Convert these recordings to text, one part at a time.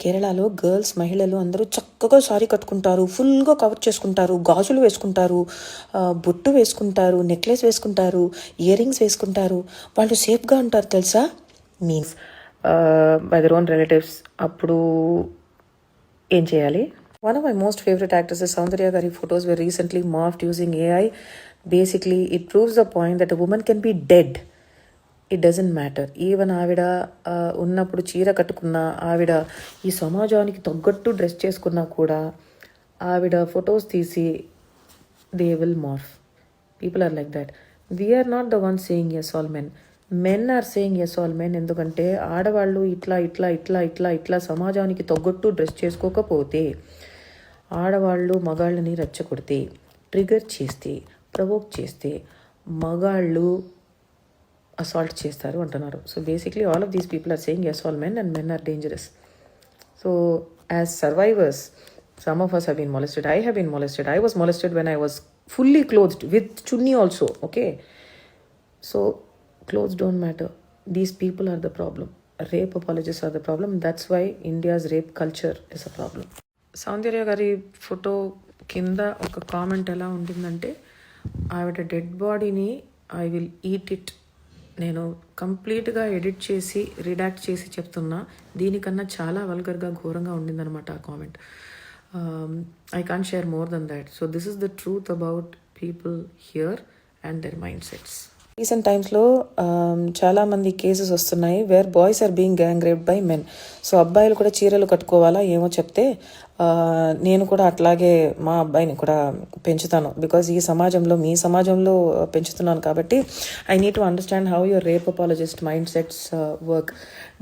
కేరళలో గర్ల్స్ మహిళలు అందరూ చక్కగా సారీ కట్టుకుంటారు ఫుల్గా కవర్ చేసుకుంటారు గాజులు వేసుకుంటారు బొట్టు వేసుకుంటారు నెక్లెస్ వేసుకుంటారు ఇయర్ రింగ్స్ వేసుకుంటారు. వాళ్ళు సేఫ్గా ఉంటారు తెలుసా? Means by their own relatives అప్పుడు ఏం చేయాలి? One of my most favourite actors Soundarya గారి photos were recently morphed using AI basically it proves the point that women can be dead it doesn't matter even ఆవిడ ఉన్నప్పుడు చీర కట్టుకున్న ఆవిడ ఈ సమాజానికి తగ్గట్టు డ్రెస్ చేసుకున్నా కూడా ఆవిడ ఫొటోస్ తీసి they will morph people are like that we're not the one saying yes all men men are saying yes all men ఎందుకంటే ఆడవాళ్ళు ఇట్లా ఇట్లా ఇట్లా ఇట్లా ఇట్లా సమాజానికి తగ్గట్టు డ్రెస్ చేసుకోకపోతే ఆడవాళ్ళు మగాళ్ళని రెచ్చగొడితే ట్రిగర్ చేస్తే ప్రవోక్ చేస్తే మగాళ్ళు అసాల్ట్ చేస్తారు అంటున్నారు. So basically all of these people are saying yes all men and men are dangerous so as survivors some of us have been molested I have been molested I was molested when I was fully closed with chunni also okay so close don't matter these people are the problem rape apologies are the problem that's why India's rape culture is a problem Soundarya గారి photo కింద ఒక comment ఎలా ఉంటుందంటే ఆవిడ dead బాడీని I will eat it నేను కంప్లీట్గా edit చేసి రిడాక్ట్ చేసి చెప్తున్నా దీనికన్నా చాలా వల్గర్గా ఘోరంగా ఉండిందనమాట ఆ comment. I can share more then that so this is the truth about people here and their mind sets recent టైమ్స్లో చాలామంది కేసెస్ వస్తున్నాయి where boys are being gang rape by men so అబ్బాయిలు కూడా చీరలు కట్టుకోవాలా ఏమో చెప్తే నేను కూడా అట్లాగే మా అబ్బాయిని కూడా పెంచుతాను. బికాజ్ ఈ సమాజంలో మీ సమాజంలో పెంచుతున్నాను కాబట్టి I need to understand how your rape apologist mind sets work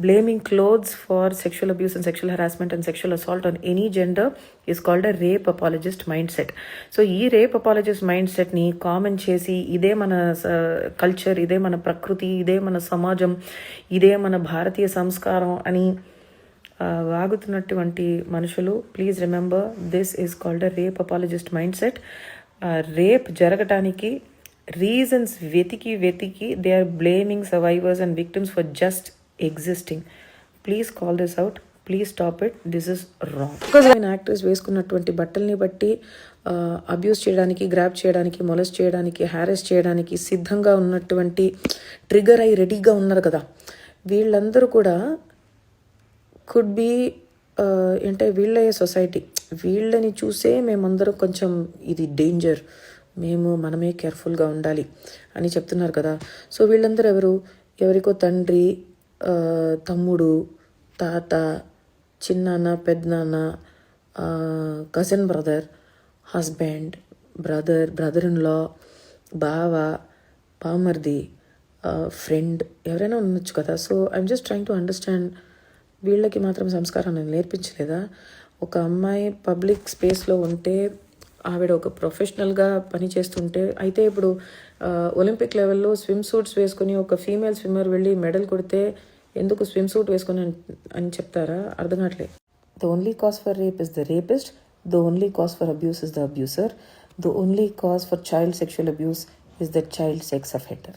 blaming clothes for sexual abuse and sexual harassment and sexual assault on any gender is called a rape apologist mind set so ఈ rape apologist mind సెట్ని common చేసి ఇదే మన culture ఇదే మన ప్రకృతి ఇదే మన సమాజం ఇదే మన భారతీయ సంస్కారం అని వాగుతున్నటువంటి మనుషులు please remember this is called a rape apologist mind set rape జరగటానికి రీజన్స్ వెతికి వెతికి they are blaming survivors and victims for just existing please call this out please stop it this is wrong because ఆయన actors వేసుకున్నటువంటి బట్టల్ని బట్టి abuse చేయడానికి grab చేయడానికి మొలస్ చేయడానికి హ్యారెస్ చేయడానికి సిద్ధంగా ఉన్నటువంటి ట్రిగర్ అయి రెడీగా ఉన్నారు కదా. వీళ్ళందరూ కూడా కుడ్ బి uh, అంటే వీళ్ళయ్యే సొసైటీ. వీళ్ళని చూసే మేమందరం కొంచెం ఇది డేంజర్ మేము మనమే కేర్ఫుల్గా ఉండాలి అని చెప్తున్నారు కదా. సో వీళ్ళందరూ ఎవరు? ఎవరికో తండ్రి తమ్ముడు తాత చిన్నాన్న పెద్దనాన్న cousin brother husband brother brother in law బావ పామర్ది ఫ్రెండ్ ఎవరైనా ఉండొచ్చు కదా. So I'm just trying to understand వీళ్ళకి మాత్రం సంస్కారం నేను నేర్పించలేదా? ఒక అమ్మాయి పబ్లిక్ స్పేస్లో ఉంటే ఆవిడ ఒక ప్రొఫెషనల్గా పని చేస్తుంటే అయితే ఇప్పుడు ఒలింపిక్ లెవెల్లో స్విమ్ సూట్స్ వేసుకుని ఒక ఫీమేల్ స్విమ్మర్ వెళ్ళి మెడల్ కొడితే ఎందుకు స్విమ్ సూట్ వేసుకొని అని- అని చెప్తారా? అర్థం కావట్లేదు the only cause for rape is the rapist the only cause for abuse is the abuser the only cause for child sexual abuse is the child sex offender.